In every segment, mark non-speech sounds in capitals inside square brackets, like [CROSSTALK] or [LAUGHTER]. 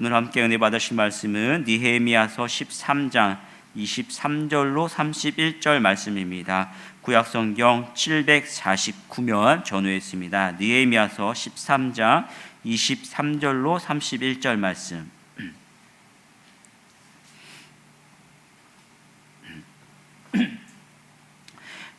오늘 함께 은혜 받으실 말씀은 니헤미야서 13장 23절로 31절 말씀입니다. 구약 성경 749면 전후했습니다. 니헤미야서 13장 23절로 31절 말씀.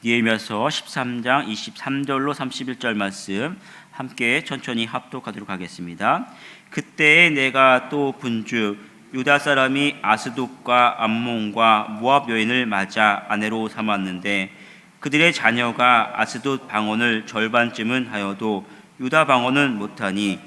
니에미야서 13장 23절로 31절 말씀 함께 천천히 합독하도록 하겠습니다. 그때 내가 또 분주 유다 사람이 아스돗과 암몬과 모압 여인을 맞아 아내로 삼았는데 그들의 자녀가 아스돗 방언을 절반쯤은 하여도 유다 방언은 못하니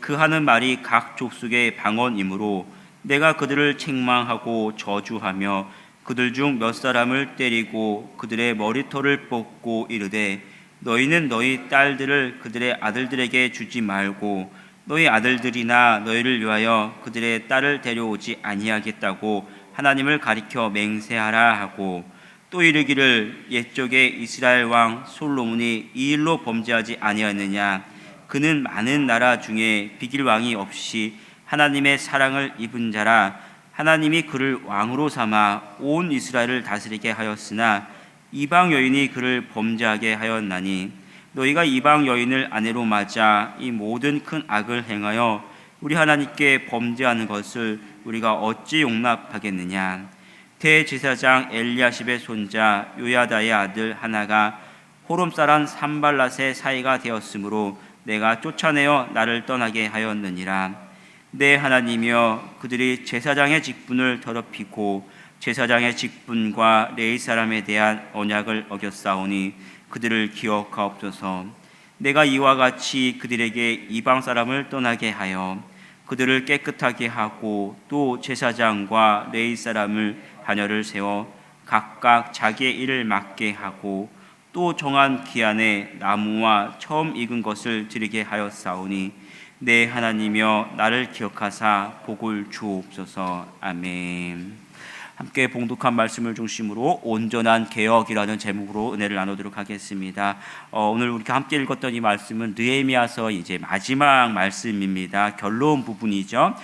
그 하는 말이 각 족속의 방언이므로 내가 그들을 책망하고 저주하며 그들 중 몇 사람을 때리고 그들의 머리털을 뽑고 이르되 너희는 너희 딸들을 그들의 아들들에게 주지 말고 너희 아들들이나 너희를 위하여 그들의 딸을 데려오지 아니하겠다고 하나님을 가리켜 맹세하라 하고 또 이르기를 옛적에 이스라엘 왕 솔로몬이 이 일로 범죄하지 아니하느냐? 그는 많은 나라 중에 비길 왕이 없이 하나님의 사랑을 입은 자라. 하나님이 그를 왕으로 삼아 온 이스라엘을 다스리게 하였으나 이방 여인이 그를 범죄하게 하였나니 너희가 이방 여인을 아내로 맞아 이 모든 큰 악을 행하여 우리 하나님께 범죄하는 것을 우리가 어찌 용납하겠느냐? 대제사장 엘리야십의 손자 요야다의 아들 하나가 호롬사란 산발랏의 사이가 되었으므로 내가 쫓아내어 나를 떠나게 하였느니라. 내 하나님이여 그들이 제사장의 직분을 더럽히고 제사장의 직분과 레이 사람에 대한 언약을 어겼사오니 그들을 기억하옵소서. 내가 이와 같이 그들에게 이방 사람을 떠나게 하여 그들을 깨끗하게 하고 또 제사장과 레이 사람을 자녀를 세워 각각 자기의 일을 맡게 하고 또 정한 기한에 나무와 처음 익은 것을 드리게 하였사오니 내 하나님이여 나를 기억하사 복을 주옵소서 아멘. 함께 봉독한 말씀을 중심으로 온전한 개혁이라는 제목으로 은혜를 나누도록 하겠습니다. 어, 오늘 우리가 함께 읽었던 이 말씀은 느헤미야서 이제 마지막 말씀입니다. 결론 부분이죠.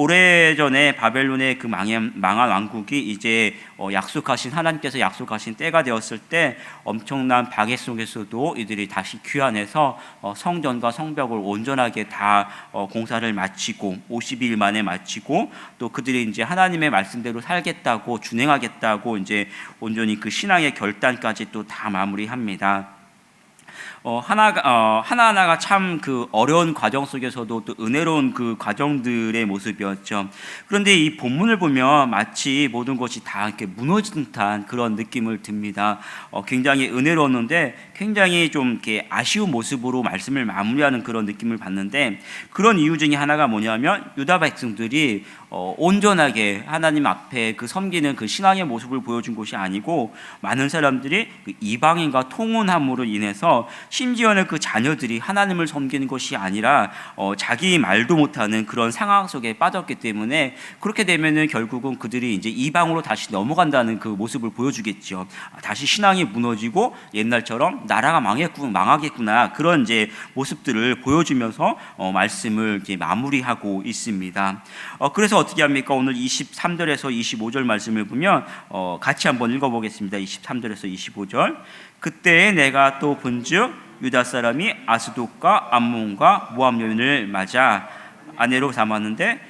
오래전에 바벨론의 그 망한, 망한 왕국이 이제 어, 약속하신 하나님께서 약속하신 때가 되었을 때 엄청난 박해 속에서도 이들이 다시 귀환해서 어, 성전과 성벽을 온전하게 다 어, 공사를 마치고 50일 만에 마치고 또 그들이 이제 하나님의 말씀대로 살겠다고 준행하겠다고 이제 온전히 그 신앙의 결단까지 또 다 마무리합니다. 어, 하나가 어, 하나하나가 참 그 어려운 과정 속에서도 또 은혜로운 그 과정들의 모습이었죠. 그런데 이 본문을 보면 마치 모든 것이 다 이렇게 무너진 듯한 그런 느낌을 듭니다. 어, 굉장히 은혜로웠는데 굉장히 좀 이렇게 아쉬운 모습으로 말씀을 마무리하는 그런 느낌을 받는데 그런 이유 중에 하나가 뭐냐면 유다 백성들이 어, 온전하게 하나님 앞에 그 섬기는 그 신앙의 모습을 보여준 것이 아니고 많은 사람들이 그 이방인과 통혼함으로 인해서 심지어는 그 자녀들이 하나님을 섬기는 것이 아니라 어, 자기 말도 못하는 그런 상황 속에 빠졌기 때문에 그렇게 되면은 결국은 그들이 이제 이방으로 다시 넘어간다는 그 모습을 보여주겠죠. 아, 다시 신앙이 무너지고 옛날처럼 나라가 망했구 망하겠구나 그런 이제 모습들을 보여주면서 어, 말씀을 이렇게 마무리하고 있습니다. 어, 그래서 어떻게 합니까? 오늘 23절에서 25절 말씀을 보면 어, 같이 한번 읽어보겠습니다. 23절에서 25절. 그때 내가 또 본즉 유다 사람이 아스돗과 암몬과 모압 여인을 맞아 아내로 삼았는데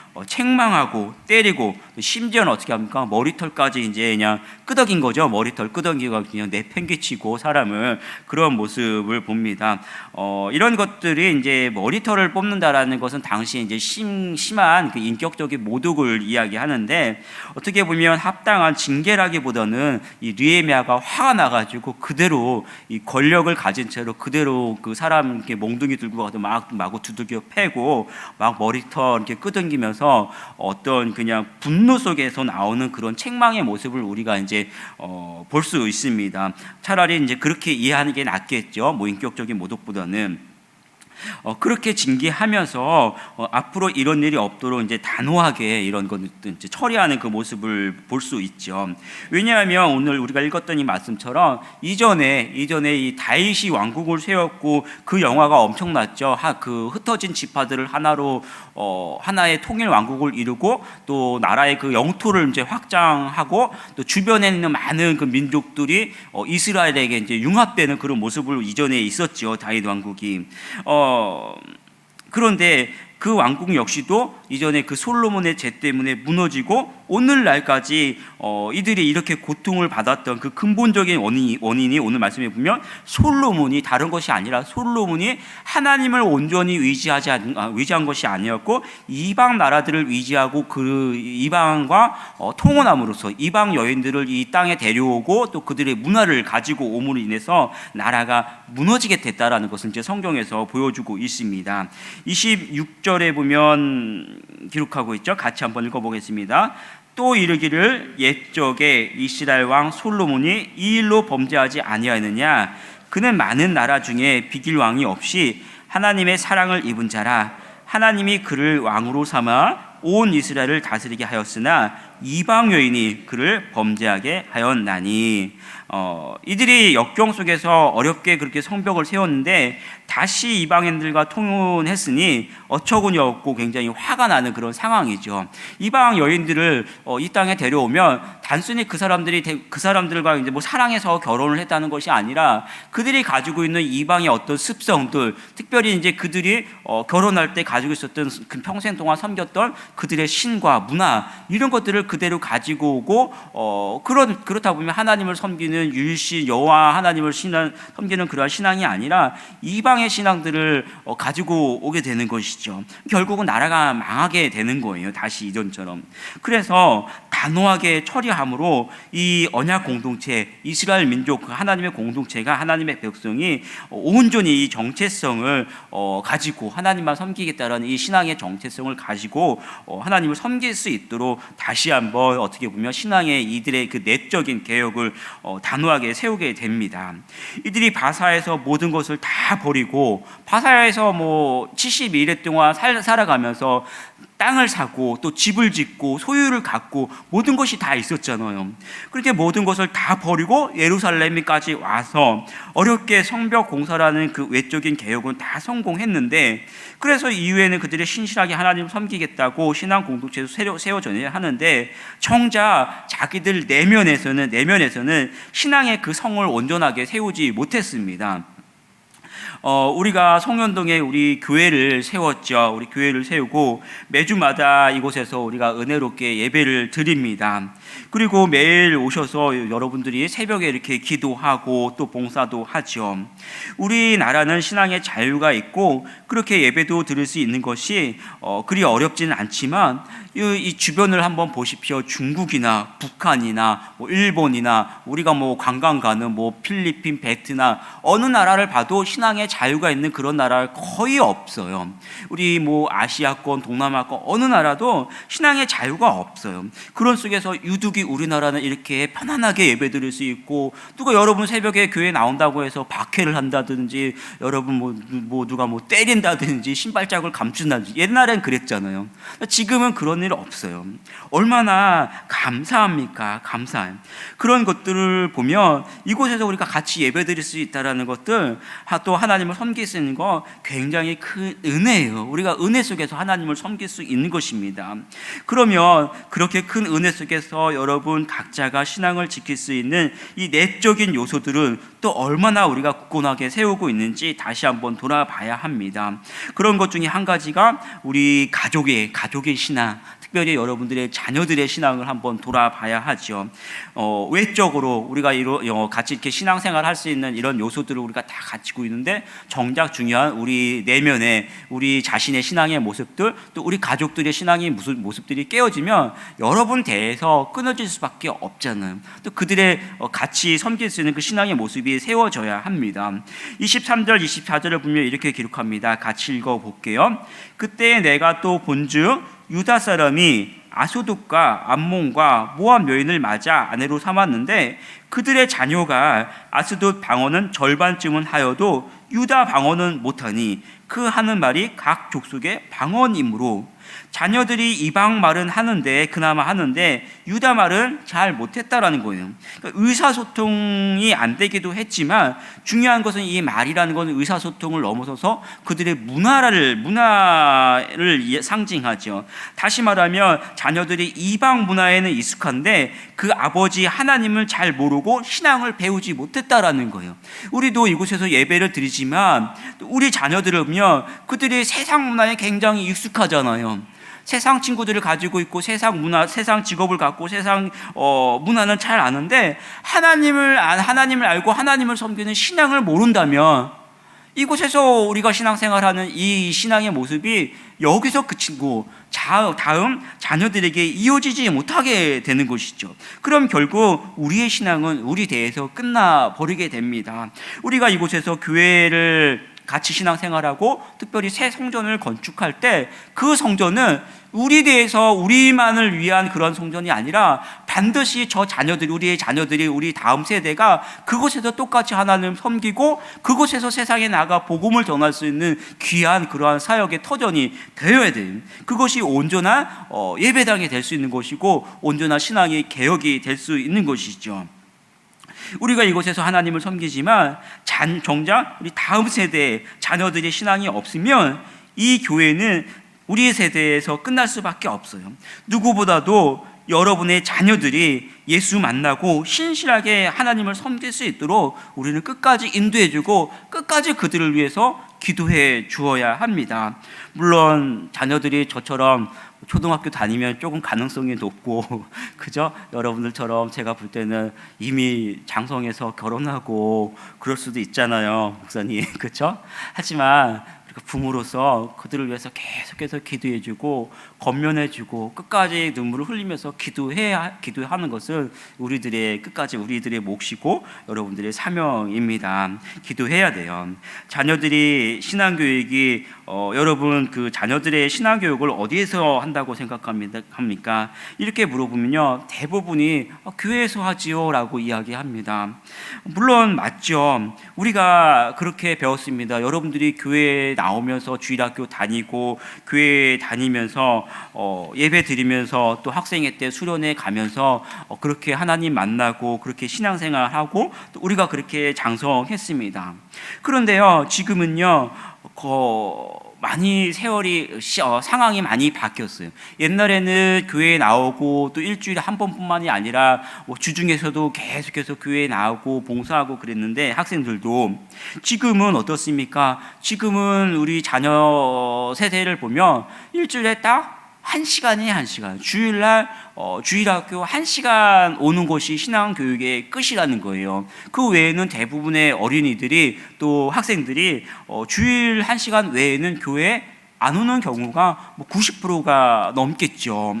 책망하고 때리고 심지어는 어떻게 합니까? 머리털까지 이제 그냥 끄덕인 거죠. 머리털 끄덕이가 그냥 내팽개치고 사람을 그런 모습을 봅니다. 어, 이런 것들이 이제 머리털을 뽑는다라는 것은 당시 이제 심, 심한 그 인격적인 모독을 이야기하는데 어떻게 보면 합당한 징계라기보다는 이 류에미아가 화가 나가지고 그대로 이 권력을 가진 채로 그대로 그 사람 이렇게 몽둥이 들고 가도 막 마구 두들겨 패고 막 머리털 이렇게 끄덕이면서 하면서 어떤 그냥 분노 속에서 나오는 그런 책망의 모습을 우리가 이제 어, 볼 수 있습니다. 차라리 이제 그렇게 이해하는 게 낫겠죠. 뭐 인격적인 모독보다는. 어, 그렇게 징계하면서 어, 앞으로 이런 일이 없도록 이제 단호하게 이런 것들 이제 처리하는 그 모습을 볼 수 있죠. 왜냐하면 오늘 우리가 읽었던 이 말씀처럼 이전에 이전에 이 다윗이 왕국을 세웠고 그 영화가 엄청났죠. 하, 그 흩어진 지파들을 하나로 어, 하나의 통일 왕국을 이루고 또 나라의 그 영토를 이제 확장하고 또 주변에 있는 많은 그 민족들이 어, 이스라엘에게 이제 융합되는 그런 모습을 이전에 있었죠. 다윗 왕국이. 어, 그런데 그 왕국 역시도 이전에 그 솔로몬의 죄 때문에 무너지고 오늘날까지 어, 이들이 이렇게 고통을 받았던 그 근본적인 원인이, 원인이 오늘 말씀해 보면 솔로몬이 다른 것이 아니라 솔로몬이 하나님을 온전히 의지하지 않, 아, 의지한 것이 아니었고 이방 나라들을 의지하고 그 이방과 어, 통혼함으로써 이방 여인들을 이 땅에 데려오고 또 그들의 문화를 가지고 오므로 인해서 나라가 무너지게 됐다라는 것을 이제 성경에서 보여주고 있습니다. 26절에 보면 기록하고 있죠. 같이 한번 읽어보겠습니다. 또 이르기를 옛적에 이스라엘 왕 솔로몬이 이 일로 범죄하지 아니하였느냐 그는 많은 나라 중에 비길 왕이 없이 하나님의 사랑을 입은 자라 하나님이 그를 왕으로 삼아 온 이스라엘을 다스리게 하였으나 이방 여인이 그를 범죄하게 하였나니 어, 이들이 역경 속에서 어렵게 그렇게 성벽을 세웠는데 다시 이방인들과 통혼했으니 어처구니 없고 굉장히 화가 나는 그런 상황이죠. 이방 여인들을 어, 이 땅에 데려오면 단순히 그 사람들이 대, 그 사람들과 이제 뭐 사랑해서 결혼을 했다는 것이 아니라 그들이 가지고 있는 이방의 어떤 습성들, 특별히 이제 그들이 어, 결혼할 때 가지고 있었던 그 평생 동안 섬겼던 그들의 신과 문화 이런 것들을 그대로 가지고 오고 어, 그런 그렇다 보면 하나님을 섬기는 유일신 여호와 하나님을 신앙, 섬기는 그러한 신앙이 아니라 이방의 신앙들을 어, 가지고 오게 되는 것이죠. 결국은 나라가 망하게 되는 거예요. 다시 이전처럼. 그래서 단호하게 처리함으로 이 언약 공동체, 이스라엘 민족 그 하나님의 공동체가 하나님의 백성이 어, 온전히 이 정체성을 어, 가지고 하나님만 섬기겠다라는 이 신앙의 정체성을 가지고 어, 하나님을 섬길 수 있도록 다시 한번 어떻게 보면 신앙의 이들의 그 내적인 개혁을 단호하게 세우게 됩니다. 이들이 바사에서 모든 것을 다 버리고 바사에서 뭐 72일 동안 살아가면서 땅을 사고 또 집을 짓고 소유를 갖고 모든 것이 다 있었잖아요. 그렇게 모든 것을 다 버리고 예루살렘까지 와서 어렵게 성벽 공사라는 그 외적인 개혁은 다 성공했는데 그래서 이후에는 그들이 신실하게 하나님을 섬기겠다고 신앙 공동체도 세워져야 하는데 정작 자기들 내면에서는 내면에서는 신앙의 그 성을 온전하게 세우지 못했습니다. 어, 우리가 성년동에 우리 교회를 세웠죠. 우리 교회를 세우고 매주마다 이곳에서 우리가 은혜롭게 예배를 드립니다. 그리고 매일 오셔서 여러분들이 새벽에 이렇게 기도하고 또 봉사도 하죠. 우리나라는 신앙의 자유가 있고 그렇게 예배도 드릴 수 있는 것이 어, 그리 어렵지는 않지만 이, 주변을 한번 보십시오. 중국이나 북한이나 뭐 일본이나 우리가 뭐 관광 가는 뭐 필리핀, 베트남 어느 나라를 봐도 신앙의 자유가 있는 그런 나라 거의 없어요. 우리 뭐 아시아권, 동남아권 어느 나라도 신앙의 자유가 없어요. 그런 속에서 유독 이 우리나라는 이렇게 편안하게 예배 드릴 수 있고 누가 여러분 새벽에 교회 나온다고 해서 박해를 한다든지 여러분 뭐, 뭐 누가 뭐 때린다든지 신발짝을 감춘다든지 옛날엔 그랬잖아요. 지금은 그런 일 없어요. 얼마나 감사합니까? 감사해. 그런 것들을 보면 이곳에서 우리가 같이 예배 드릴 수 있다라는 것들 또 하나님을 섬길 수 있는 거 굉장히 큰 은혜예요. 우리가 은혜 속에서 하나님을 섬길 수 있는 것입니다. 그러면 그렇게 큰 은혜 속에서 여러분 각자가 신앙을 지킬 수 있는 이 내적인 요소들은 또 얼마나 우리가 굳건하게 세우고 있는지 다시 한번 돌아봐야 합니다. 그런 것 중에 한 가지가 우리 가족의 가족의 신앙, 특별히 여러분들의 자녀들의 신앙을 한번 돌아봐야 하죠. 어, 외적으로 우리가 이러, 어, 같이 이렇게 신앙생활 할 수 있는 이런 요소들을 우리가 다 가지고 있는데 정작 중요한 우리 내면의 우리 자신의 신앙의 모습들 또 우리 가족들의 신앙의 모습, 모습들이 깨어지면 여러분 대해서 끊어질 수밖에 없잖아요. 또 그들의 어, 같이 섬길 수 있는 그 신앙의 모습이 세워져야 합니다. 23절, 24절을 보면 이렇게 기록합니다. 같이 읽어 볼게요. 그때 내가 또 본즉 유다 사람이 아소독과 암몬과 모압 여인을 맞아 아내로 삼았는데 그들의 자녀가 아스돗 방언은 절반쯤은 하여도 유다 방언은 못하니 그 하는 말이 각 족속의 방언이므로 자녀들이 이방 말은 하는데 그나마 하는데 유다 말은 잘 못했다라는 거예요. 그러니까 의사소통이 안 되기도 했지만 중요한 것은 이 말이라는 것은 의사소통을 넘어서서 그들의 문화를 문화를 예- 상징하죠. 다시 말하면 자녀들이 이방 문화에는 익숙한데 그 아버지 하나님을 잘 모르고 신앙을 배우지 못했다라는 거예요. 우리도 이곳에서 예배를 드리지만 우리 자녀들을 보면 그들이 세상 문화에 굉장히 익숙하잖아요. 세상 친구들을 가지고 있고 세상 문화, 세상 직업을 갖고 세상 어, 문화는 잘 아는데 하나님을 안- 하나님을 알고 하나님을 섬기는 신앙을 모른다면 이곳에서 우리가 신앙생활하는 이 신앙의 모습이 여기서 그치고 자, 다음 자녀들에게 이어지지 못하게 되는 것이죠. 그럼 결국 우리의 신앙은 우리 대에서 끝나 버리게 됩니다. 우리가 이곳에서 교회를 같이 신앙생활하고 특별히 새 성전을 건축할 때 그 성전은 우리 대해서 우리만을 위한 그런 성전이 아니라 반드시 저 자녀들이 우리의 자녀들이 우리 다음 세대가 그곳에서 똑같이 하나님을 섬기고 그곳에서 세상에 나가 복음을 전할 수 있는 귀한 그러한 사역의 터전이 되어야 돼요. 그것이 온전한 어, 예배당이 될 수 있는 것이고 온전한 신앙의 개혁이 될 수 있는 것이죠. 우리가 이곳에서 하나님을 섬기지만 잔, 정작 우리 다음 세대의 자녀들의 신앙이 없으면 이 교회는 우리 세대에서 끝날 수밖에 없어요. 누구보다도 여러분의 자녀들이 예수 만나고 신실하게 하나님을 섬길 수 있도록 우리는 끝까지 인도해주고 끝까지 그들을 위해서 기도해 주어야 합니다. 물론 자녀들이 저처럼 초등학교 다니면 조금 가능성이 높고 [LAUGHS] 그죠? 여러분들처럼 제가 볼 때는 이미 장성해서 결혼하고 그럴 수도 있잖아요, 목사님, [LAUGHS] 그렇죠? 하지만 우리가 부모로서 그들을 위해서 계속해서 기도해주고 건면해주고 끝까지 눈물을 흘리면서 기도해야 기도하는 것은 우리들의 끝까지 우리들의 몫이고 여러분들의 사명입니다. 기도해야 돼요. 자녀들이 신앙 교육이 어, 여러분 그 자녀들의 신앙 교육을 어디에서 한다고 생각합니다? 합니까? 이렇게 물어보면요 대부분이 어, 교회에서 하지요라고 이야기합니다. 물론 맞죠. 우리가 그렇게 배웠습니다. 여러분들이 교회에 나오면서 주일학교 다니고 교회 다니면서 어, 예배 드리면서 또 학생회 때 수련회 가면서 어, 그렇게 하나님 만나고 그렇게 신앙생활하고 또 우리가 그렇게 장성했습니다. 그런데요 지금은요 거, 많이 세월이 시- 어, 상황이 많이 바뀌었어요. 옛날에는 교회에 나오고 또 일주일에 한 번뿐만이 아니라 뭐 주중에서도 계속해서 교회에 나오고 봉사하고 그랬는데 학생들도 지금은 어떻습니까? 지금은 우리 자녀 세대를 보면 일주일에 딱 한 시간이 한 시간. 주일날 어, 주일학교 한 시간 오는 것이 신앙 교육의 끝이라는 거예요. 그 외에는 대부분의 어린이들이 또 학생들이 어, 주일 한 시간 외에는 교회 안 오는 경우가 뭐 90%가 넘겠죠.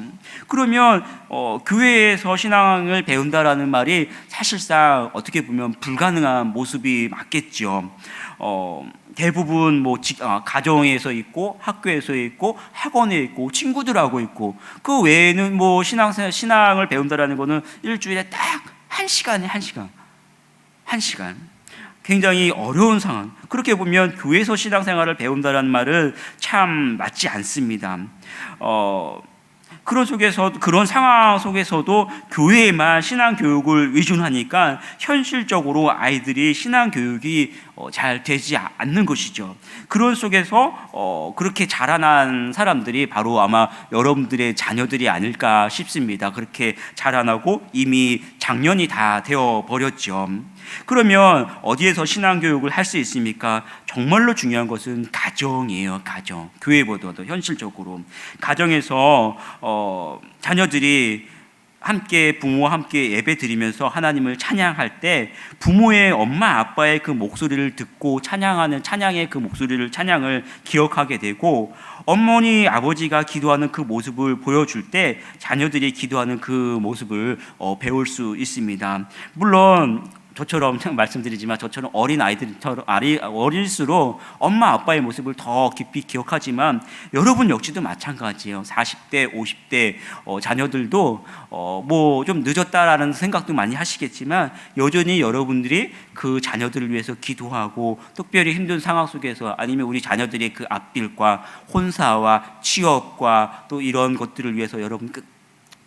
그러면 어, 교회에서 신앙을 배운다라는 말이 사실상 어떻게 보면 불가능한 모습이 맞겠죠. 어, 대부분 뭐 직- 아, 가정에서 있고 학교에서 있고 학원에 있고 친구들하고 있고 그 외에는 뭐 신앙 신앙을 배운다라는 거는 일주일에 딱 한 시간에 한 시간 한 시간 굉장히 어려운 상황. 그렇게 보면 교회에서 신앙생활을 배운다는 말은 참 맞지 않습니다. 어, 그런 속에서 그런 상황 속에서도 교회에만 신앙 교육을 위준하니까 현실적으로 아이들이 신앙 교육이 어, 잘 되지 않는 것이죠. 그런 속에서 어, 그렇게 자라난 사람들이 바로 아마 여러분들의 자녀들이 아닐까 싶습니다. 그렇게 자라나고 이미 작년이 다 되어 버렸죠. 그러면 어디에서 신앙 교육을 할 수 있습니까? 정말로 중요한 것은 가정이에요. 가정. 교회보다도 현실적으로 가정에서 어, 자녀들이 함께 부모와 함께 예배 드리면서 하나님을 찬양할 때 부모의 엄마 아빠의 그 목소리를 듣고 찬양하는 찬양의 그 목소리를 찬양을 기억하게 되고 어머니 아버지가 기도하는 그 모습을 보여줄 때 자녀들이 기도하는 그 모습을 어, 배울 수 있습니다. 물론 저처럼 말씀드리지만 저처럼 어린 아이들처럼 어릴수록 엄마 아빠의 모습을 더 깊이 기억하지만 여러분 역시도 마찬가지예요. 40대, 50대 어, 자녀들도 어, 뭐 좀 늦었다라는 생각도 많이 하시겠지만 여전히 여러분들이 그 자녀들을 위해서 기도하고 특별히 힘든 상황 속에서 아니면 우리 자녀들의 그 앞길과 혼사와 취업과 또 이런 것들을 위해서 여러분 끝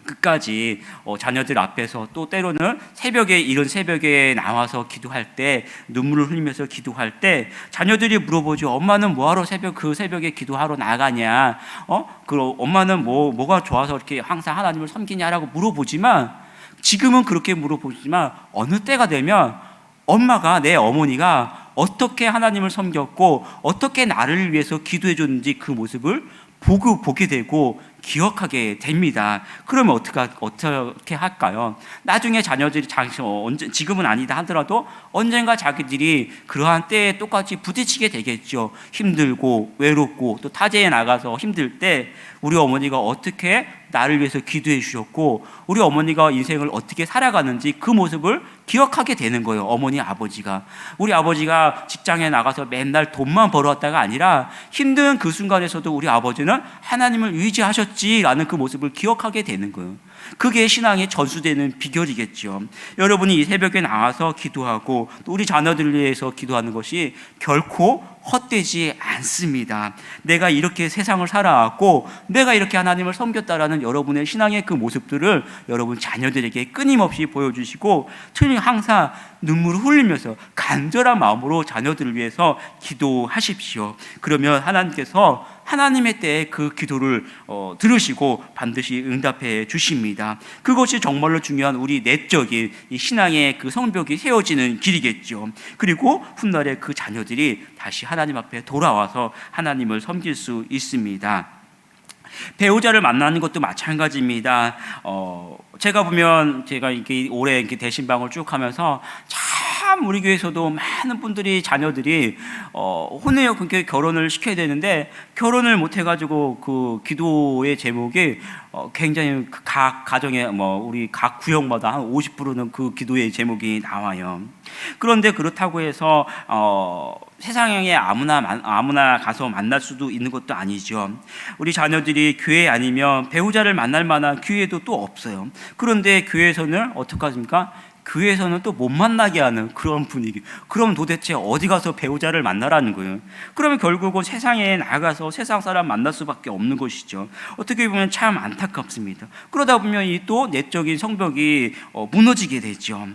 끝까지 어, 자녀들 앞에서 또 때로는 새벽에 이른 새벽에 나와서 기도할 때 눈물을 흘리면서 기도할 때 자녀들이 물어보죠. 엄마는 뭐하러 새벽 그 새벽에 기도하러 나가냐? 어? 그 엄마는 뭐 뭐가 좋아서 이렇게 항상 하나님을 섬기냐라고 물어보지만 지금은 그렇게 물어보지만 어느 때가 되면 엄마가 내 어머니가 어떻게 하나님을 섬겼고 어떻게 나를 위해서 기도해 줬는지 그 모습을 보고 보게 되고 기억하게 됩니다. 그러면 어떻게 어떻게 할까요? 나중에 자녀들이 자, 어, 언제 지금은 아니다 하더라도 언젠가 자기들이 그러한 때에 똑같이 부딪히게 되겠죠. 힘들고 외롭고 또 타지에 나가서 힘들 때 우리 어머니가 어떻게 나를 위해서 기도해 주셨고 우리 어머니가 인생을 어떻게 살아가는지 그 모습을 기억하게 되는 거예요. 어머니 아버지가 우리 아버지가 직장에 나가서 맨날 돈만 벌어왔다가 아니라 힘든 그 순간에서도 우리 아버지는 하나님을 의지하셨지라는 그 모습을 기억하게 되는 거예요. 그게 신앙의 전수되는 비결이겠죠. 여러분이 이 새벽에 나와서 기도하고 또 우리 자녀들을 위해서 기도하는 것이 결코 헛되지 않습니다. 내가 이렇게 세상을 살아왔고 내가 이렇게 하나님을 섬겼다라는 여러분의 신앙의 그 모습들을 여러분 자녀들에게 끊임없이 보여주시고 특히 항상 눈물을 흘리면서 간절한 마음으로 자녀들을 위해서 기도하십시오. 그러면 하나님께서 하나님의 때에 그 기도를 어, 들으시고 반드시 응답해 주십니다. 그것이 정말로 중요한 우리 내적인 이 신앙의 그 성벽이 세워지는 길이겠죠. 그리고 훗날에 그 자녀들이 다시 하나님 앞에 돌아와서 하나님을 섬길 수 있습니다. 배우자를 만나는 것도 마찬가지입니다. 어, 제가 보면 제가 이렇게 올해 이렇게 대신방을 쭉 하면서 참 우리 교회에서도 많은 분들이 자녀들이 어, 혼내요 그렇게 결혼을 시켜야 되는데 결혼을 못 해가지고 그 기도의 제목이 어, 굉장히 그각 가정에 뭐 우리 각 구역마다 한 50%는 그 기도의 제목이 나와요. 그런데 그렇다고 해서 어, 세상에 아무나 만- 아무나 가서 만날 수도 있는 것도 아니죠. 우리 자녀들이 교회 아니면 배우자를 만날 만한 기회도 또 없어요. 그런데 교회에서는 어떡하십니까? 교회에서는 또 못 만나게 하는 그런 분위기. 그럼 도대체 어디 가서 배우자를 만나라는 거예요? 그러면 결국은 세상에 나가서 세상 사람 만날 수밖에 없는 것이죠. 어떻게 보면 참 안타깝습니다. 그러다 보면 이 또 내적인 성벽이 어, 무너지게 되죠.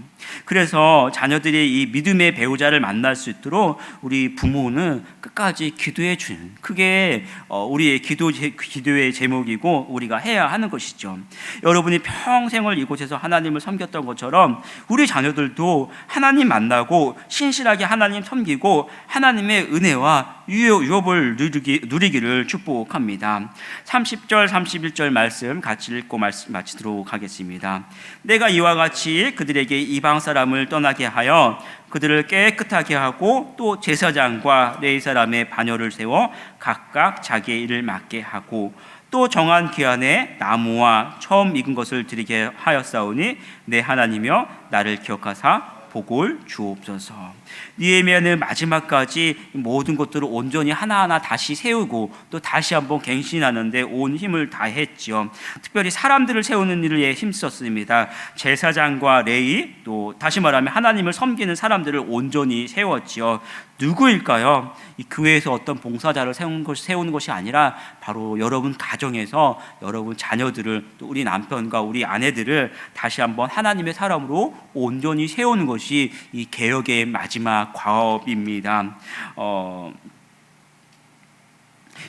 그래서 자녀들이 이 믿음의 배우자를 만날 수 있도록 우리 부모는 끝까지 기도해 주는 그게 어, 우리의 기도 기도의 제목이고 우리가 해야 하는 것이죠. 여러분이 평생을 이곳에서 하나님을 섬겼던 것처럼 우리 자녀들도 하나님 만나고 신실하게 하나님 섬기고 하나님의 은혜와 유업을 누리기, 누리기를 축복합니다. 30절, 31절 말씀 같이 읽고 마치도록 하겠습니다. 내가 이와 같이 그들에게 이방 사람을 떠나게 하여 그들을 깨끗하게 하고 또 제사장과 레이 사람의 반열을 세워 각각 자기의 일을 맡게 하고 또 정한 기한에 나무와 처음 익은 것을 드리게 하였사오니 내 하나님이여 나를 기억하사 복을 주옵소서. 니에미아는 마지막까지 모든 것들을 온전히 하나하나 다시 세우고 또 다시 한번 갱신하는데 온 힘을 다했죠. 특별히 사람들을 세우는 일을 에 힘썼습니다. 제사장과 레이 또 다시 말하면 하나님을 섬기는 사람들을 온전히 세웠지요. 누구일까요? 이 교회에서 어떤 봉사자를 세우는 것이, 세우는 것이 아니라 바로 여러분 가정에서 여러분 자녀들을 또 우리 남편과 우리 아내들을 다시 한번 하나님의 사람으로 온전히 세우는 것이 이 개혁의 마지막 과업입니다. 어,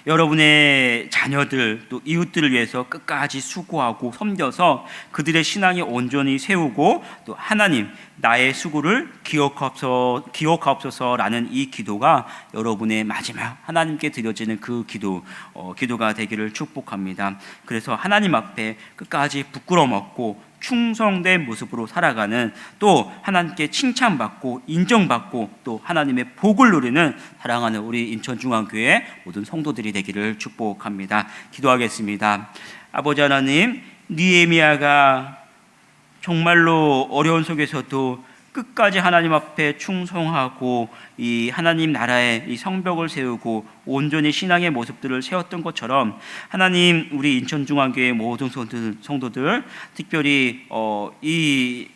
여러분의 자녀들 또 이웃들을 위해서 끝까지 수고하고 섬겨서 그들의 신앙이 온전히 세우고 또 하나님 나의 수고를 기억하옵소, 기억하옵소서라는 이 기도가 여러분의 마지막 하나님께 드려지는 그 기도 어, 기도가 되기를 축복합니다. 그래서 하나님 앞에 끝까지 부끄러움 없고 충성된 모습으로 살아가는 또 하나님께 칭찬받고 인정받고 또 하나님의 복을 누리는 사랑하는 우리 인천중앙교회 모든 성도들이 되기를 축복합니다. 기도하겠습니다. 아버지 하나님, 니에미아가 정말로 어려운 속에서도 끝까지 하나님 앞에 충성하고 이 하나님 나라의 이 성벽을 세우고 온전히 신앙의 모습들을 세웠던 것처럼 하나님 우리 인천중앙교회 모든 성도들, 성도들 특별히 어, 이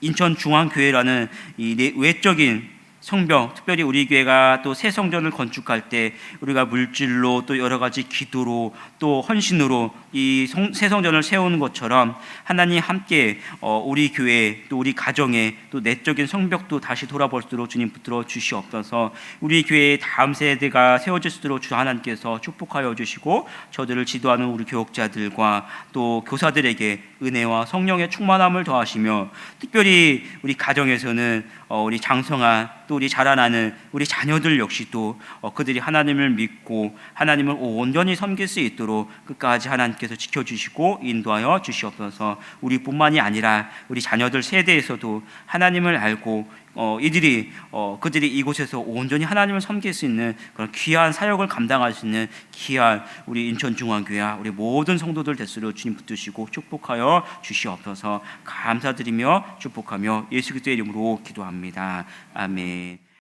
인천중앙교회라는 이 내- 외적인 성벽, 특별히 우리 교회가 또 새 성전을 건축할 때 우리가 물질로 또 여러 가지 기도로 또 헌신으로 이 새 성전을 세우는 것처럼 하나님 함께 어, 우리 교회 또 우리 가정에 또 내적인 성벽도 다시 돌아볼 수 있도록 주님 붙들어 주시옵소서. 우리 교회의 다음 세대가 세워질 수 있도록 주 하나님께서 축복하여 주시고 저들을 지도하는 우리 교육자들과 또 교사들에게 은혜와 성령의 충만함을 더하시며 특별히 우리 가정에서는 어, 우리 장성한 또 우리 자라나는 우리 자녀들 역시도 어, 그들이 하나님을 믿고 하나님을 온전히 섬길 수 있도록 끝까지 하나님께서 지켜주시고 인도하여 주시옵소서. 우리뿐만이 아니라 우리 자녀들 세대에서도 하나님을 알고 어, 이들이 어, 그들이 이곳에서 온전히 하나님을 섬길 수 있는 그런 귀한 사역을 감당할 수 있는 귀한 우리 인천 중앙교회 우리 모든 성도들 대수로 주님 붙드시고 축복하여 주시옵소서 감사드리며 축복하며 예수 그리스도의 이름으로 기도합니다. 아멘.